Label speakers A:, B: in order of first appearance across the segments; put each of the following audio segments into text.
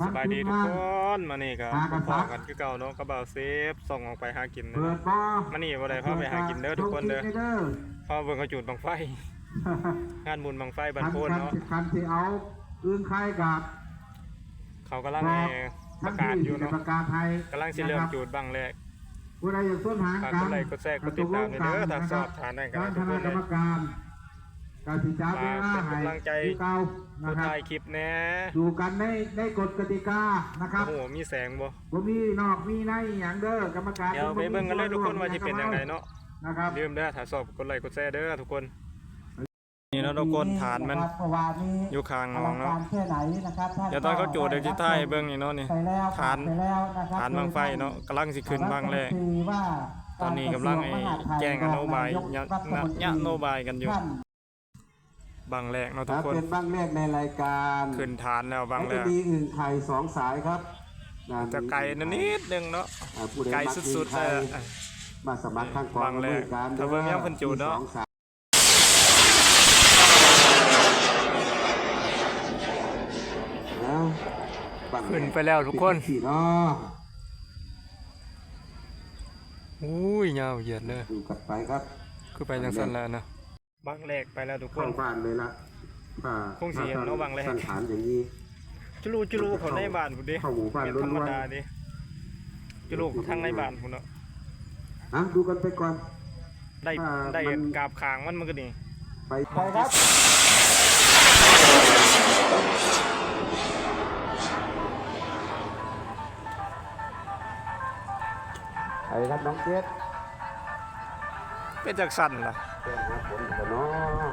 A: สบายดีทุกคนมานี่ครับพอกันคือเก่าเนาะกระเป๋าเซฟส่งออกไปหากินนะ
B: เปิดบ่
A: มานี่บ่ได้พาไปหากินเด้อทุกคนเด้อ
B: เด้อ
A: พาเบิ่งเขาจุดบังไฟ งานบุญบังไฟบ้านโพนเนาะ
B: คันที่เอาอื่นใครกับ
A: เขากำลังให้ประกาศอยู่เนาะ
B: ประกาศไทย
A: กำลังสิเริ่มจุดบังแรก
B: ผู้ใดอยากส้นหาง
A: ฝาก
B: กั
A: กดไลค์กดแชร์กดติดตามด้วยเด้อถ้าชอบทานได้ก็
B: การ
A: ทุ
B: ค
A: กค
B: ณะ
A: น
B: ก
A: เล
B: ร
A: ย
B: รม การการสิจ้าเวลา
A: ฝากเป็นกำลังใจ
B: ที่เก่านะ
A: ผู้
B: ครับ
A: ถ่ายคลิปแหน่
B: ดูกันในในกฎกติกานะครับ
A: โอ้โหมีแสงบ่
B: บ่มีนอกมีในอย่างเด้อกรรมการ
A: เดี๋ยวไปเบิ่งกันเลยทุกคนว่าสิเป็นจังไดเนาะ
B: นะครับ
A: ลืมเด้อถ้าชอบกดไลค์กดแชร์เด้อทุกคน นี่เนาะทุกคนฐานมัน
C: เมื่อวานนี้
A: อยู่ข้าง
C: อ
A: น้อ
C: ลั
A: ง
C: ง
A: เนาะ
C: การแค่ไหนนะครับท่
A: เดี๋ยวตอนเขาโจทย์เดี๋ยวจิท้ายให้เบิ่งนี่เนาะนี่
C: ไปแล้ว
A: ฐาน
C: ไปแล้วนะครับ
A: ฐานบังไฟเนาะกำลังสิขึ้นบังแรก
C: คือว่า
A: ตอนนี้กำลังไอ้แจ้งนโยบายยะนะยะนโยบายกันอยู่
C: ท่าน
A: บังแรกเนาะทุกคน
B: เป็นบ้างแรกในรายการ
A: ขึ้นฐานแล้วบังแร
B: จะ
A: ก
B: มีอื่นไข่สองสายครับน
A: จะไกลนิดนิดนึงเนาะ
B: อ่าผู้ใไก
A: ล
B: มั
A: สุดๆ
B: อื่
A: เล
B: น
A: ย
B: ไข่มาสมัครข้างกอง
A: บังแรก
B: ด้วยกัน
A: ถ้าเบิ่งยังเพิ่นจูดเนาะ
B: มีสองสายเอาบังแรก
A: ขึ้นไปแล้วทุกคน
B: สี่เนาะ
A: อุ้ยยาวเหยียดเลย
B: ดูกันไปครับ
A: คือไปจังสั้นแล้วนะ บังแรกไปแล้วทุกค
B: เข้าน บ้านเลยละอ่า
A: คงสิเห็นเนาะบังแรก
B: สันฐานอย่างนี้
A: จุลูจุลูเขาในบ้านพุ่นดิ
B: เข้าหมู่บ้าน
A: เป็นธรรม
B: ล้วนๆ
A: ดาดิจุลูทางในบ้านพุ่นเนาะ
B: อะดูกันไปก่อน
A: ได้
B: อ่า
A: ได้
B: มัน
A: กราบคางมันมันก็นี่
B: ไป
C: ไปครับ
B: ไปครับน้องเจษ
A: เป็นจักสั้นล่ะ
B: เชิญครับผมกันเนาะ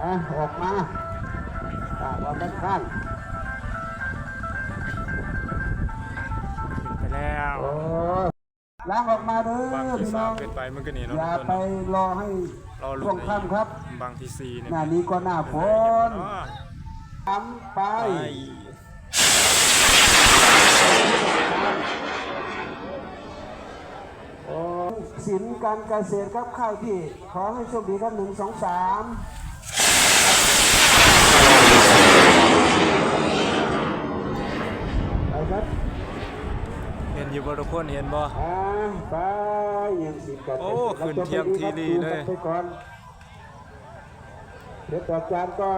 B: อะออกมาตากออกด้านข้าง
A: ขึ้นไปแล้ว
B: โอ้ยล้างออกมาเด้
A: บัง
B: อ
A: ที่
B: พี่
A: สา
B: น้อ
A: ม
B: ง
A: ขึ้นไปมันก็นี่เนาะ
B: อย่า
A: ทุกคน
B: ไปรอให้
A: รอลุ้
B: ช่วง
A: น
B: ค่ำครับ
A: บังที่สี่เนี่ย
B: หน้านี้ก็หน้าฝน
A: เนาะ
B: ทำไป
A: ไป
B: โอ้ สินการเกษตรครับข้าวที่ ขอให้โชคดีครับหนึ่งสองสามไปครับ
A: เห็นอยู่บ่ทุกคนเห็นบ่
B: อ่าไปยังสิบกับ
A: โอ้ขึ้นเทียบทีดีเลย
B: ไปก่อนเดี๋ยวต่อจานก็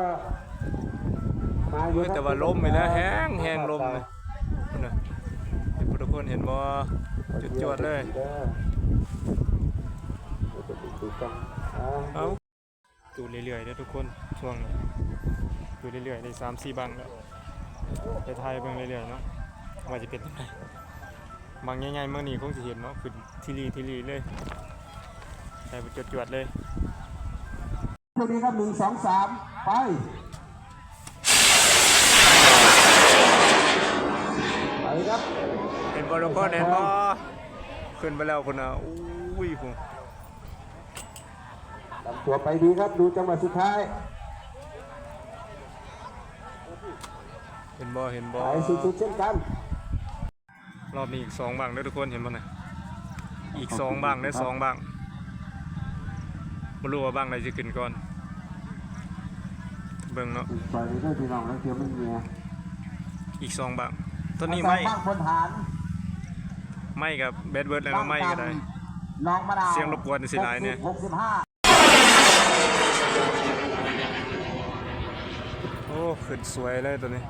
B: มาอยู่
A: เฮ้ยแต่ว่าลมไปแล้วแห้งแห้งลมเลยพุ่นน่ะเห็นบ่ทุกคนเห็นบ่จุดจวดเลย
B: ดูกันอ่า
A: เอาดูเรื่อยๆเด้อทุกคนช่วงนี้ดูเรื่อยๆได้สามสี่บังแล้วไปถ่ายเบิ่งเรื่อยๆเนาะว่าจะเป็นจังไดบางใหญ่ๆเมื่อนี้คงสิเห็นเนาะขึ้นทีรีทีรีเลยใส่ไปจวดๆเลย
B: สวัสดีครับหนึ่งสองสามไปไปครับ
A: เห็นบอลก็เห็นบอขึ้นไปแล้วคนน่ะอุ้ยผม
B: ลำ ตัวไปดีครับ ดูจังหวะสุดท้าย
A: เห็นบอเห็นบอ
B: ไปสุดๆเช่นกัน
A: รอบนี้อีกสองบังเด้อทุกคนเห็นบ่น่ะอีกสองบังได้อสองบังไม่รู้ว่าบังใดจะขึ้นก่อน เบิ่งเนาะ
B: ไปเรื่อยๆพี่น้องแล้วเทียมไม่เมีย
A: อีกสองบังตอนนี้ไม่
C: บ้างบนฐาน
A: ไม่กับเบดเบิร์ดแล้วเนาะไม่ก็ได้
C: น้องมะนาว
A: เสียงรบกวนสิหลายเนี่ย
C: หกสิบห้า
A: โอ้ขึ้นสวยเลยตัวนี้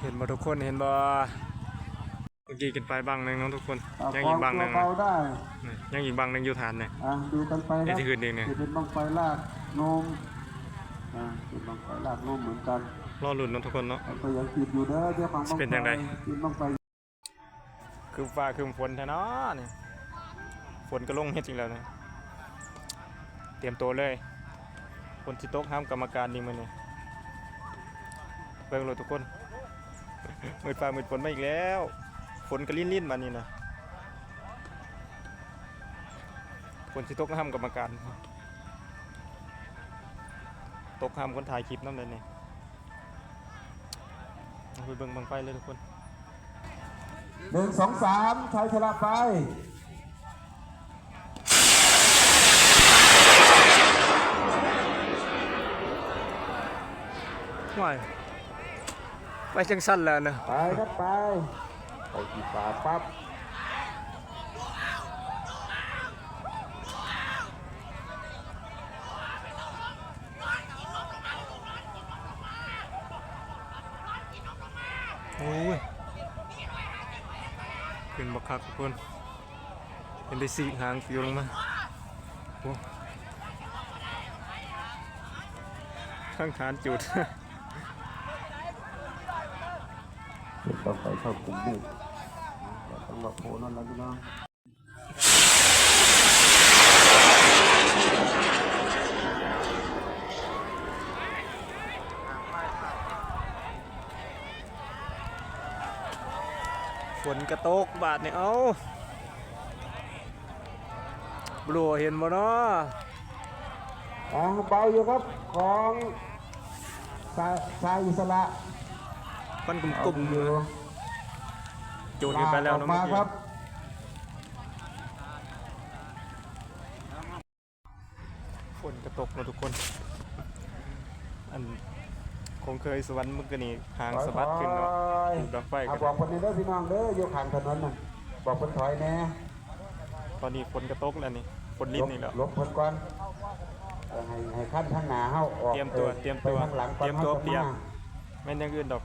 A: เห็นบ่ทุกคนเห็นบ่เมื่อกี้กินไปบังหนึ่งเนาะทุกคน ยังอีกบังหนึ่ง
B: เบา
A: นะ
B: ๆได้
A: นี่ยังอีกบังหนึ่งอยู่ฐานเนี่ย
B: อะดูกันไปค
A: ไอ้
B: รับ
A: ที่ขึ้นเองเนี่ย
B: จะเป็นบังไฟลากนมอ่าเป็นบังไฟลากนมเหมือนกัน
A: รอลุ้นเนาะทุกคนเนาะ
B: ก็ยังติดอยู่เด้อเดี๋ยวฟังบังไฟ
A: เป็นจังใด
B: กินบังไฟ
A: คือฟ้าคือฝนแท้เนาะนี่ฝนก็ลงเฮ็ดจริงแล้วนะเตรียมตัวเลยฝนสิตกห้ามกรรมการนี่มื้อนี้เบิ่งเลยทุกคนมืดฟ้ามืดฝนมาอีกแล้ว ฝนก็ลิ้นๆมานี่นะฝนสิตกห้ามกรรมการ ตกห้ามคนถ่ายคลิปนำเลยนี่ไปเบิ่งบังไฟเลยทุกคน
B: หนึ่งสองสามชัยชนะไป
A: ไม่ไปจังสั้นแล้วนะ
B: ไปครับไปเไปกี่ฝาปั๊บ
A: ขึ้นบักทุกคนเห็นได้สีหางฟิวลงมาข้างฐานจุด
B: ต้องไปเข้ากลุ่มนี้ต้องมาโผล่นั่นแล้วพี่น้อง
A: นกระตกบาดเนี่ยเอาบลัวเห็นบ่เนาะ
B: อ่าเบาอยู่ครับของสายสายอิสระ
A: ฟันก
B: เอา
A: ลุ่ม
B: อยู่
A: ๆจูดขึ้นไปแล้ว
B: ออ
A: เนาะ
B: ก
A: เมื่
B: มา
A: อกี้
B: ครับ
A: ฝนกระตกเนาะทุกคนอัน คงเคยสวรรค์มึงก็นี่หางสะบัดขึ้นเนาะถูกดอกไฟกัน
B: อะบอกคนนี้เด้อพี่น้องเด้ออยู่ข้างถนนน่ะบอกคนถอยแน่
A: ตอนนี้ฝนกระตกแล้วนี่ฝนลิ้นนี่แล้ว
B: ลบเพิ่นก่อนเออให้ให้ขั้นข้างหน้าเฮาออก
A: เตรียมตัว
B: ออ
A: เตรียมตัว
B: ไปข้างหลังก่อน
A: เตรียมตัว
B: ฮาจะ
A: เปียก
B: มา
A: แม่นอยังอื่นดอก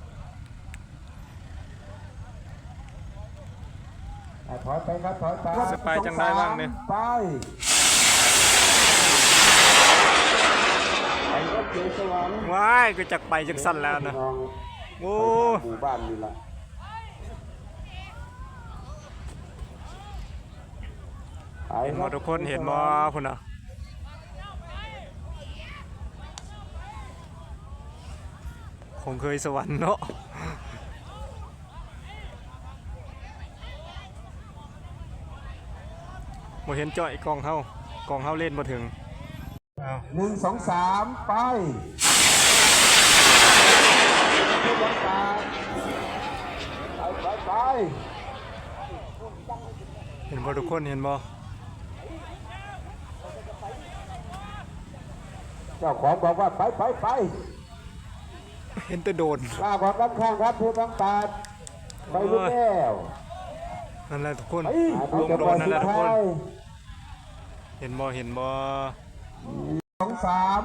B: อะถอยไปครับถอยไป
A: จะไปจังได้บ้างเนี่ย
B: ไป ไปก็เจอสวรรค์
A: ว้ายก็จักไปจังสั้นแล้วนะ
B: พี่อง
A: โอ้
B: ไปทางหมู่บ้านนี่ล่ะ
A: เห็นบ่ทุกคนเห็นบ่พุ่นน่ะคงเคยสวรรค์เนาะบ่เห็นจ้อยกองเฮากองเฮาเล่นบ่ถึงอ้าว
B: หนึ่งสองสามไปไปไปไป
A: เห็นบ่ทุกคนเห็นบ่
B: เจ้าของบอกว่าไปไปไป
A: เห็นแต่โดน
B: ลาของด้านข้างครับเพื่อต้องตาดไปรุ่นแล้ว
A: นั่นแหละทุกคน
B: ไป
A: ลง
B: จะ
A: โด
B: บอนล
A: นั่น
B: สุ
A: แห
B: ด
A: ละทุกค
B: ท้านย
A: เห็นบ่เห็นบ่
B: สองสาม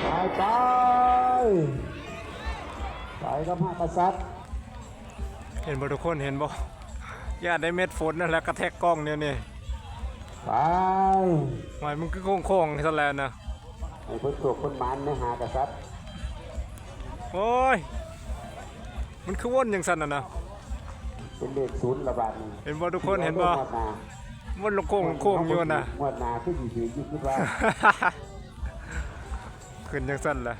B: ไปไปไปครับห้ากษัตริย์
A: เห็นบ่ทุกคนเห็นบ่ญาติได้เม็ดฝนนั่นแหละกระแทกกล้องเนี่ยนี่
B: ไป
A: หมายมันคือโค้งๆซะแล้วนะ
B: ไอ้คนตัวคนมันไม่หากษัตริย์
A: โอ้ย มันคือวนอย่างสั่นน่ะนะ
B: เป็นเลขศูนย์ระบาดนี่
A: เห็นบ่ทุกคนเห็นบ่
B: งวดหน้า
A: วนลงโค้งโค้งอยู่น่ะ
B: งวดหน้าคืออยู่ถืออยู่คิดว่า
A: ขึ้นจังสั่นล่ะ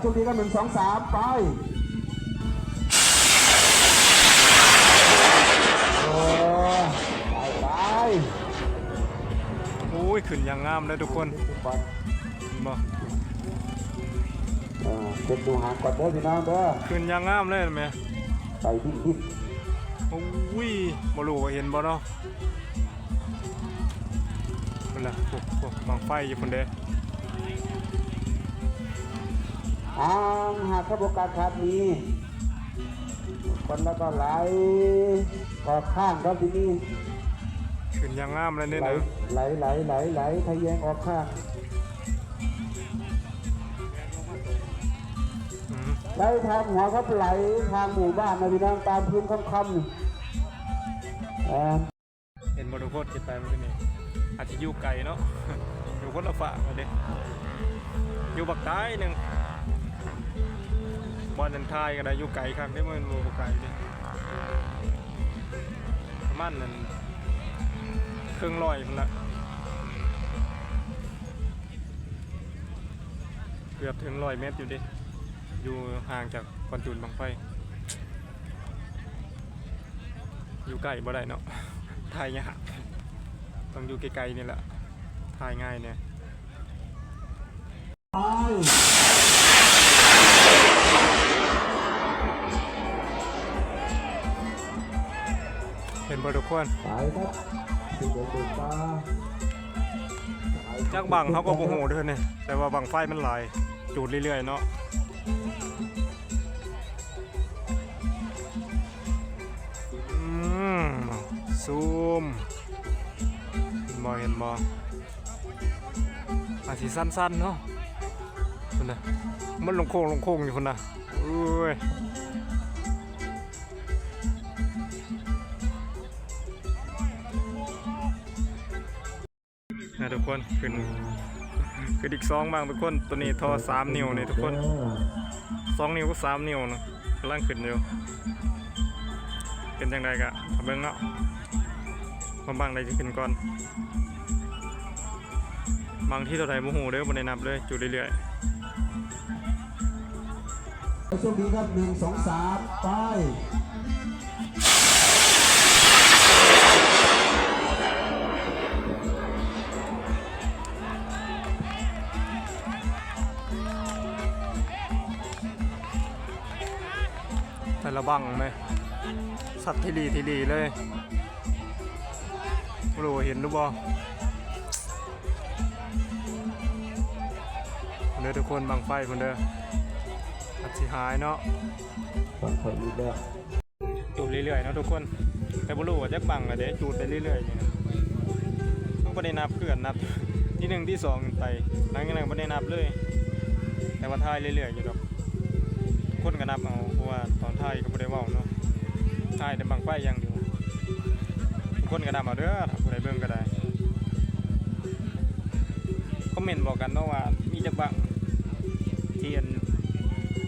B: ช่วงนี้ก็หนึ่งสองสามไปโอ้ไปไป
A: โอ้ยขึ้นอย่างงามเลยทุกคน
B: ฟุตบอล
A: เห็นบ่
B: เออเป็นดูหางก่อนเด้อพี่น้องเด้อ
A: ขึ้นอย่างงามเลยแม่
B: ไปดิ้นดิ้น
A: โอ้ยบ่รู้ว่าเห็นบ่เนาะพุ่นล่ะพวกพวกบังไฟอยู่พุ่นเด้
B: อ่างหากขบวนการขาดมีคนแล้วก็ไหลกอดข้างครับที่นี่
A: ขึ้นอย่างงามเลยเนี่ย
B: ไหล
A: นะ
B: ไหลไหลไหลไหลทะแยงออกข้าง
A: อืม
B: ไหลทางหัวครับไหลทางหมู่บ้านนะพี่น้องตามพื้นค่ำๆนี่ เห็
A: นบ่ทุกคนเก็บไปมันก็นี่อาจจะอยู่ไกลเนาะอยู่คนละฝากมาเด้อยู่บักใต้หนึ่งบอลนันทายก็ได้อยู่ไกลครับได้มันบ่ไกลเด้ประมาณนั้นเครื่องร้อยพุ่นละเกือบถึงร้อยเมตรอยู่ดิ อยู่ห่างจากคอนจูนบางไฟ อยู่ใกล้บ่ได้เนาะถ่ายยากต้องอยู่ไกลๆนี่แหละถ่ายง่ายเนี่ยเห็นบ่ทุกคน
B: ไปครับสิเดิดตา
A: จักบังเขาก็บ่ฮู้เด้อเนี่ยแต่ว่าบังไฟมันหลายจูดเรื่อยๆเนาะ ซูมบ่เห็นบ่อาจสิสั้นๆเนาะพุ่นน่ะมันลงโค้งลงโค้งอยู่พุ่นน่ะเอ้ยนะทุกคนขึ้นขึ้นอีกสองบางทุกคนตัวนี้ทอสามนิ้วนี่ทุกคนสองนิ้วก็สามนิ้วเนาะกำลังขึ้นอยู่เป็นยังไงกะทำเบิ้งเนาะ ความบางใดจะขึ้นก่อน บางที่ตัวใดโมโหเด้อบนได้นับเลยจุดเรื่อย
B: โชคดีครับหนึ่งสองสามไป
A: ๆแต่ละบังไหมสัตว์ที่ดีที่ดีเลย ไม่รู้ว่าเห็นหรือเปล่าเด้อทุกคนบังไฟคนเด้ออัดสิหายเนาะ
B: ฟังคนนี้แล้ว
A: จูดเรื่อยๆเนาะทุกคน แต่บ่รู้ว่าจักบังอะเด้จูดไปเรื่อยๆนี่นะบ่ได้นับเพื่อนนับที่หนึ่งที่สองไปหลังจากนั้นบ่ได้นับเลย แต่ว่าทายเรื่อยๆอยู่ดอกคนก็นับเอาเพราะว่าตอนทายก็บ่ได้เว้าเนาะทายแต่บังไฟอย่างเดียวคนก็นับเอาเด้อ บิ่งก็ได้คอมเมนต์บอกกันเนาะว่า มีจักบังที่อัน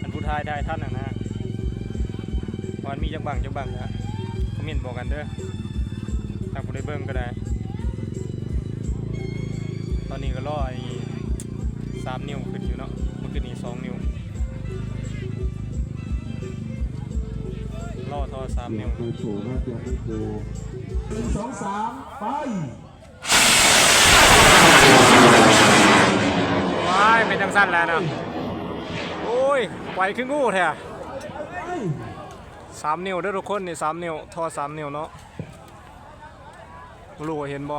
A: อันผู้ทายได้ท่านน่ะนะวันมีจักบังจักบังนะคอมเมนต์บอกกันเด้อถ้าผู้ใดเบิ่งก็ได้ ตอนนี้ก็รอไอ้สามนิ้วขึ้นอยู่เนาะเมื่อคืนนี้สองนิ้วรอทอสามนิ้ว
B: ดูถูกนะเตรียมดูถูกหนึ่งสองสาม ไป
A: ว้ายเป็นจังสั้นแล้วเนาะโอ้ยไหวขึ้นงูแท้สามนิ้วเด้อทุกคนนี่สามนิ้วทอสามนิ้วเนาะรู้ว่าเห็นบ่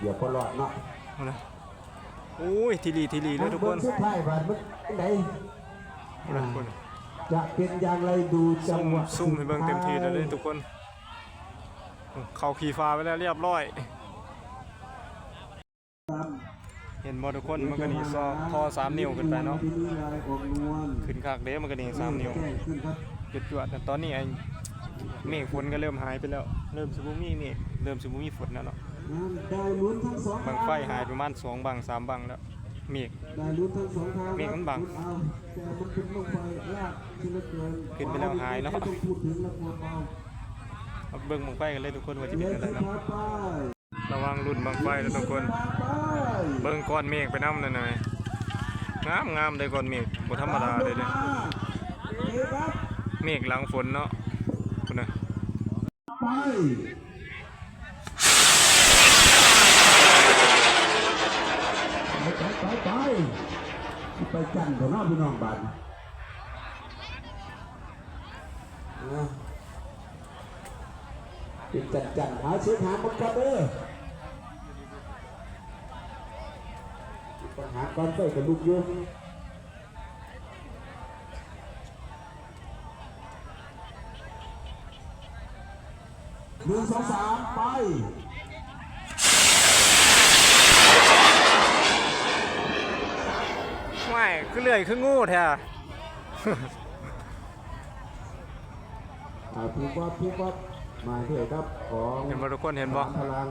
B: เดี๋ยวพอหลอดเนาะ
A: นะโอ้ยทีรีทีรีเลยทุกคน
B: เบิ้งสุดท้ายบาดมึงไหน
A: เอานะทุกคน
B: จะเป็นอย่างไรดูจังหวะ
A: ซุ่มให้เบิ่งเต็มทีเลยทุกคน เข้าขี่ฟ้าไปแล้วเรียบร้อย เห็นบ่ทุกคนมันก็นี่ซอท่อสามนิ้วขึ้นไปเนาะขึ้นคากเด้มันก็นี่สามนิ้ว
B: แจ้งขึ้นครับ
A: จุดจวดแต่ตอนนี้ไอ้เมฆฝนก็เริ่มหายไปแล้ว เริ่มสิบ่มีเมฆเริ่มสิบ่มีฝนแล้วเนาะบังไฟหายประมาณสองบังสามบังแล้วเมฆเมฆมันบัง
B: เอาง
A: ขึ้นไปแล้วหายเนาะ
B: เอา
A: เอาเบิ่งบังไฟกันเลยทุกคนว่าจะ
B: เล
A: เป็น
B: ย
A: อะไร
B: ครั
A: เนาะ
B: บไประ
A: วังรุ่นบังไฟแล้วทุกคน
B: ไป
A: เบิ่งก้อนเมฆไปน้ำหน่อยๆงามงามเลยก้อนเมฆบ่ธรรมดาเลยเด้
B: เอ้ครับ
A: เมฆหลังฝนเนาะคุณนะ
B: ไปไปไปไปไปจันทร์เถอะเนาะพี่น้องบ้าน อะเป็นจันจันทร์หาเสียงหามันกันเด้อปัญหาก่อนไฟกับลูกอยู่หนึ่งสองสามไป
A: ไม่คือเลื่อยคืองูแท้
B: อ่าพี่ว่าพี่ว่า มาเถอะครับของ
A: เห็นบ่ทุกคนเห็นบ่
B: พลัง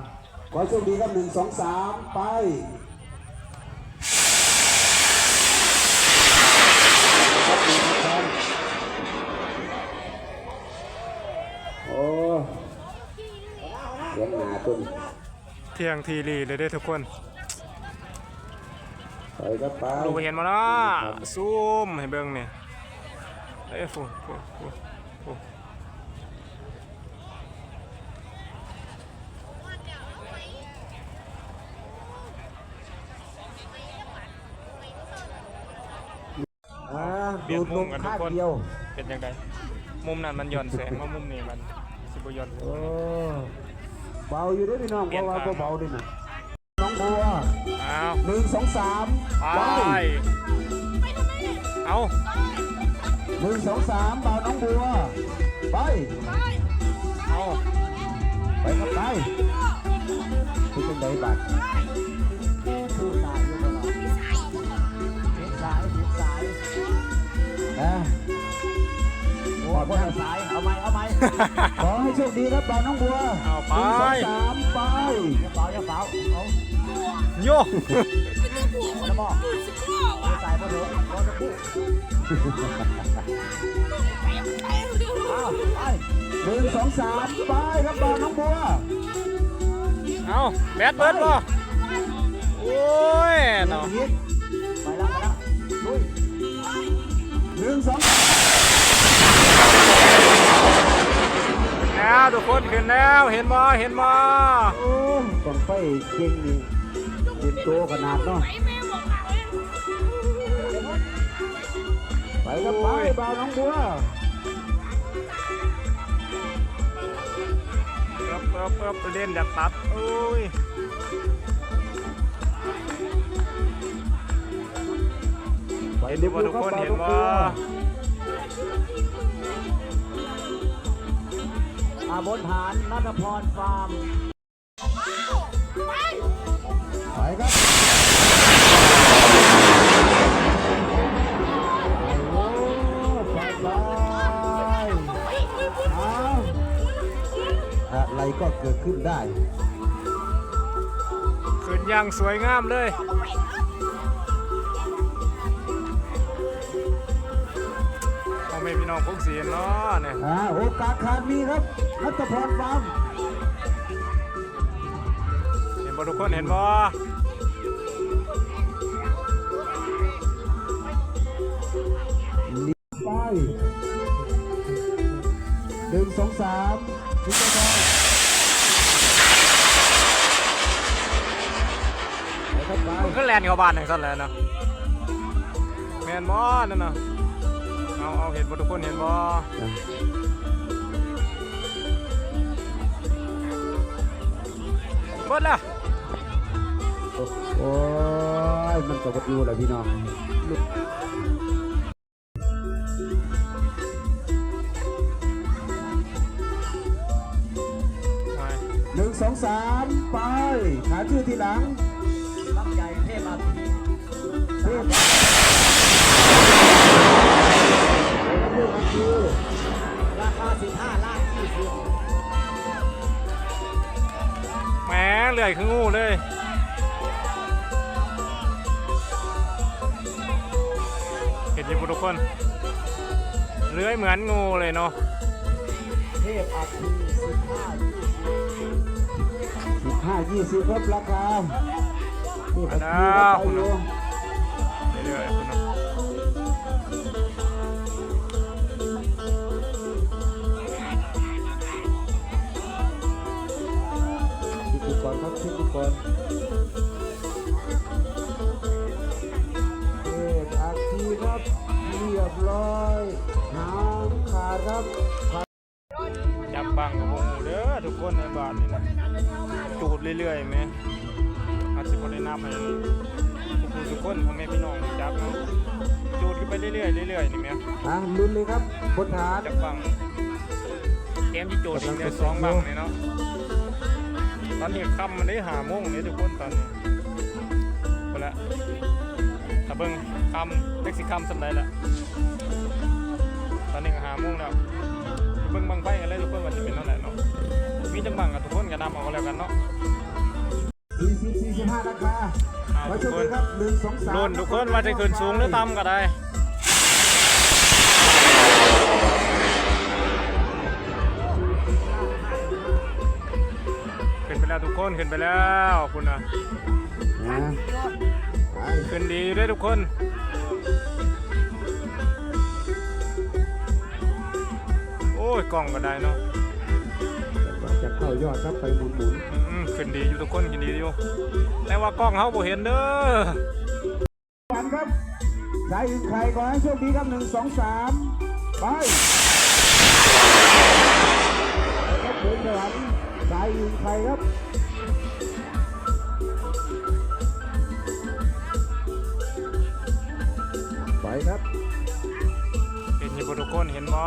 B: ขอโชคดีครับหนึ่งสองสามไปครับหนึ่งสองสามโอ้เสียงหนาตุน
A: เที่ยงทีรีเลยเด้อทุกคน
B: ไปครับไป
A: ดูไปเห็นมาเนาะซูมให้เบิ่งนี่เอ้ยฟูฟูฟูฟู
B: อ่า
A: เปลี่
B: ดู
A: ยน
B: ด
A: มุ
B: ล
A: ม
B: ม
A: กันทุ
B: ข้ากง
A: คน
B: เดียว
A: เป็นยังไงมุมนั้นมันหย่อนแสงมามุมนี้มันสิบ่หย่อนแส
B: โอ้
A: ง
B: เบาอยู่เด้วยพี่น้องเพราะว่าเบาๆด้วยนะน้องบัว
A: เอา
B: หนึ่งสองสาม
A: ไป
B: ไป
A: เอา
B: หนึ่งสองสามเบาน้องบัวไป
A: เอา
B: ไปครับไปเป็นจังไดบัด
C: ผู้ โอ้คนละสาย เอาไหมเอาไหม
B: ขอให้โชคดีครับเบาน้องบัว
A: เอาไป
B: หนึ่งสองสามไป
C: อย่าเปล่าอย่าเปล่าเอา
A: โย
C: แล้วบอกผู้ตายมาเถอะรอจะพูดอ้าวไป
B: หนึ่งสองสามไปครับเบาน้องบัว
A: เอาแบดเบิร์ดบ่โอ้ยเนาะ
B: ยิง
C: ไปแล้วไปแล้วลุย
B: หนึ่งสอง
A: แล้วทุกคนขึ้นแล้วเห็นบ่เห็นบ่
B: โอ้ต้องไปเก่งนี่เป็นตัวขนาดเนาะไปครับไปเบาน้องบัว
A: เปิบเปิบเปิบประเด็นอยากตัดโอ้ย
B: ไป
A: เห็นบ่ทุกคนเห็นบ่
C: อาบนฐานนัทพรฟาร์ม
B: ไปครับโอ้ไปไปเอาอะไรก็เกิดขึ้นได้
A: ขึ้นอย่างสวยงามเลยพ่อแม่พี่น้องพวกเสียเนาะเนี่ย
B: อ่าโอกาสขาดมีครับ นัทพรฟาร์ม
A: เห็นบ่ทุกคนเห็นบ่
B: ลีไปหนึ่งสองสามพิจารณาไปครับไป
A: มันก็แลนเข้าบ้านอย่างสั่นแหล้วเนาะแม่นบ่นั่นน่ะเอาเอาเห็นบ่ทุกคนเห็นบ่
B: โอ้ยมันก็บอยู่แหละพี่น้อง
A: ไป
B: หนึ่งสองสามไปหาชื่อทีหลัง
C: อ
A: ยเหมือนงูเลยเนาะ
C: เทพอาที15
B: สิบห้ายี่สิบครับราคาที่
A: อั
B: ปั
A: น
B: จ
A: นั้
B: จุ
A: น ครั
B: บ
A: จับบังกับวงหมูเด้อทุกคนในบ้านนี่นะจูดเรื่อยๆไหมอาจจะบ่ได้นับให้ทุกคนทุกคนพ่อแม่พี่น้องรู้จับเนาะจูดขึ้นไปเรื่อยๆเรื่อยๆนี่แหม
B: อะลุ้นเลยครับบนฐาน
A: จับบังเกมที่จูดอีกเดียวสองบังเลยเนาะตอนนี้ค่ำมันได้หาโมงนี่ทุกคนตอนนี้ไปละถ้าเบิ่งค่ำเล็กสิค่ำสำได้ละตอนนี้ก็หา โมงแล้วเบิ่งบังไฟกันเลยทุกคนว่าจะเป็นเท่าไหร่เนาะมีจังบังกับทุกคนก็นำเอาก็แล้วกันเนาะ
B: สี่สิบสี่สิบห้าราคา
A: เอา
B: ไว้
A: ทุ
B: ช
A: ก
B: ม
A: ค
B: กันนครับหนึ่งสองสาม
A: รุ่นทุกคนว่าจะขึ้นสูงหรือต่ำก็ได้ขึ้นไปแล้วทุกคนขึ้นไปแล้วคุณนะ
B: นะไป
A: ขึ้นดีอยู่ด้วยทุกคน ยกล้องก็ได้เนาะ
B: จะเข้ายอดครับไปหมุนหมุน
A: อืมขึ้นดีอยู่ทุกคนขึ้นดีอยู่แต่ว่ากล้องเขาบ่เห็นเด้อ
B: ๆวันครับสายอื่นใครขอให้โชคดีครับหนึ่งสองสามไปครับเดินสวรรค์สายอิงไข่ครับไปครับ
A: เป็นอยี่บทุกคนเห็นบ่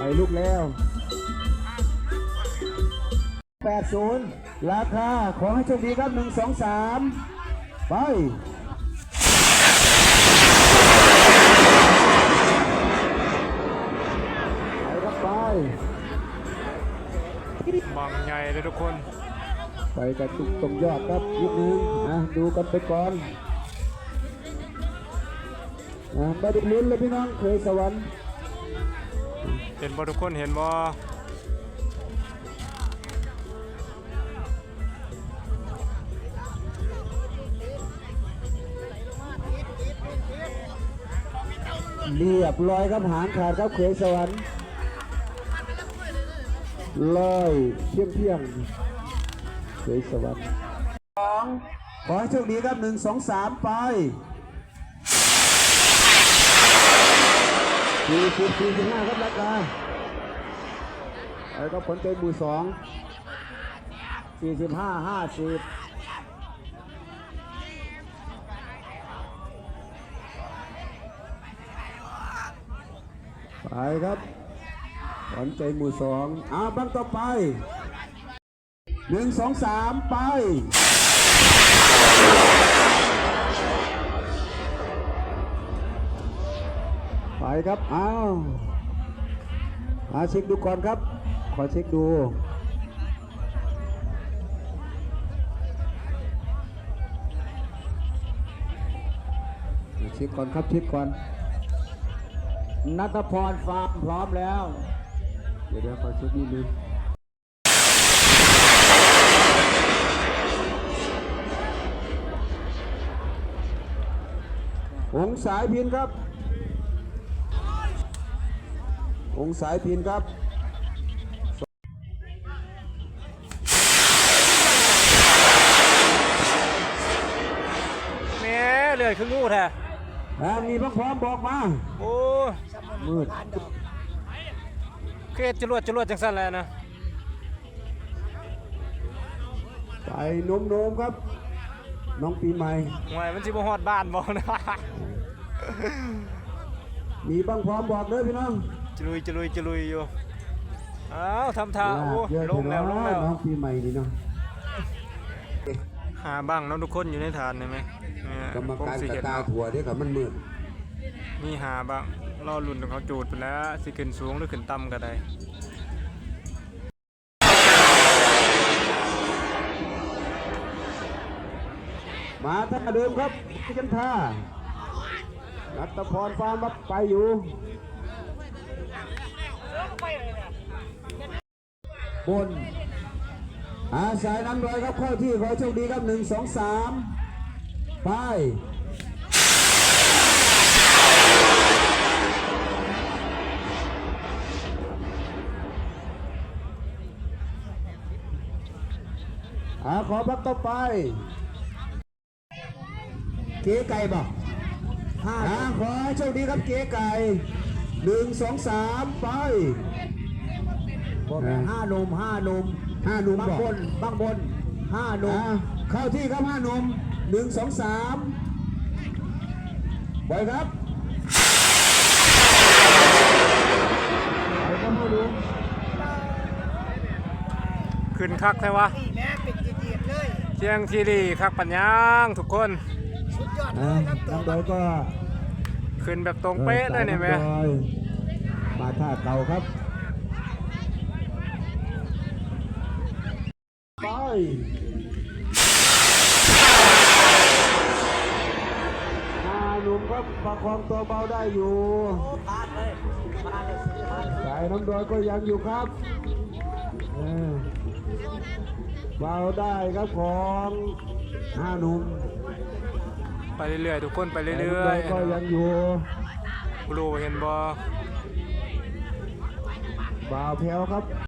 B: ไปลูกแล้ว 80 ราคา ขอให้โชคดีครับ 1 2 3 ไป ไปครับไป
A: บางใหญ่เลยทุกคน
B: ไปกันตุกตรงยอดครับยุคนึงอะดูกันไปก่อนอะไม่ได้ลุ้นเลยพี่น้องเคยสวรรค์
A: เห็นบ่ทุกคนเห็นบ่
B: เรียบร้อยครับหางขาดครับเคยสวรรค์ลอยเพียงเพียงเคยสวรรค์สองขอให้โชคดีครับหนึ่งสองสามไป สี่สิบสี่สิบห้าครับราคาไปครับผลใจหมู่สองสี่สิบห้าห้าสิบไปครับขวัญใจหมู่สองอ่าบังต่อไปหนึ่งสองสามไป ครับอ้าวมาเช็คดูก่อนครับ ขอเช็คดูเช็คก่อนครับเช็คก่อน
C: นัทพรฟาร์มพร้อมแล้ว
B: เดี๋ยวเดี๋ยวขอเช็คนิดนึงองสายพินครับ องค์สายพินครับ
A: แหม่เลือดคืองูแท้
B: อ่ามีพักพร้อมบอกมา
A: โอ้ย
B: มืด
A: เครียดจรวดจรวดจังสั่นแล้วนะ
B: ไปโน้มโน้มๆครับ น้องปีใหม่
A: หวยมันสิบ่ฮอดบ้านบ่นะ
B: มีบ้างพร้อมบอกเลยพี่น้อง
A: จลุยจลุยจลุยอยู่อ้าวทำท่าโอ้
B: เยอะ
A: ลงแล้วลงแล้ว
B: น้องปีใหม่นี่เนาะ
A: หาบ้างเนาะทุกคนอยู่ในฐานเห็นไหมเนี่ย
B: กรรมการ
A: ผสิ
B: กระ
A: เห็น
B: ตา
A: เนาะ
B: ถั่วเด้ครับมันมืด
A: มีหาบ้างรอลุ่นของเขาจูดไปแล้วสิขึ้นสูงหรือขึ้นต่ำก็ได้
B: มาท่าเดิมครับพี่กันท่านัตพรฟาร์มครับไปอยู่ บนอาสายน้ำลอยครับเข้าที่ขอโชคดีครับหนึ่งสองสามไปอาขอพักต่อไป เก๋ไก่บอกห้าขอให้โชคดีครับเก๋ไก่หนึ่งสองสามไป
C: บอกแม่ห้าหนุ่มห้าหนุ่ม
B: ห้าหนุ่ม
C: บาง
B: บอก
C: บนบางบนห้าหนุ่ม
B: อ่าเข้าที่ครับห้าหนุ่มหนึ่งสองสามไปครับไปครับห้าหนุ่ม
A: ขึ้นคักใช่วะเชียงทีรีคักปัญญางทุกคน
B: อ่าน้ำดอยก็
A: ขึ้นแบบตรงเป๊ะเลยเนี่ยแม่
B: สาำดอยมาท่าเก่าครับ ไป ห้าหนุ่มครับประคองตัวเบาได้อยู่สายน้ำดอยก็ยังอยู่ครับเออเบาได้ครับของห้าหนุ่ม
A: ไปเรื่อยๆทุกคนไป
B: สาย
A: เรื่
B: น้ำด
A: อ
B: อยยก็ยังอยู่
A: ๆบลูเห็นบ่
B: บ่าวแพ้วครับ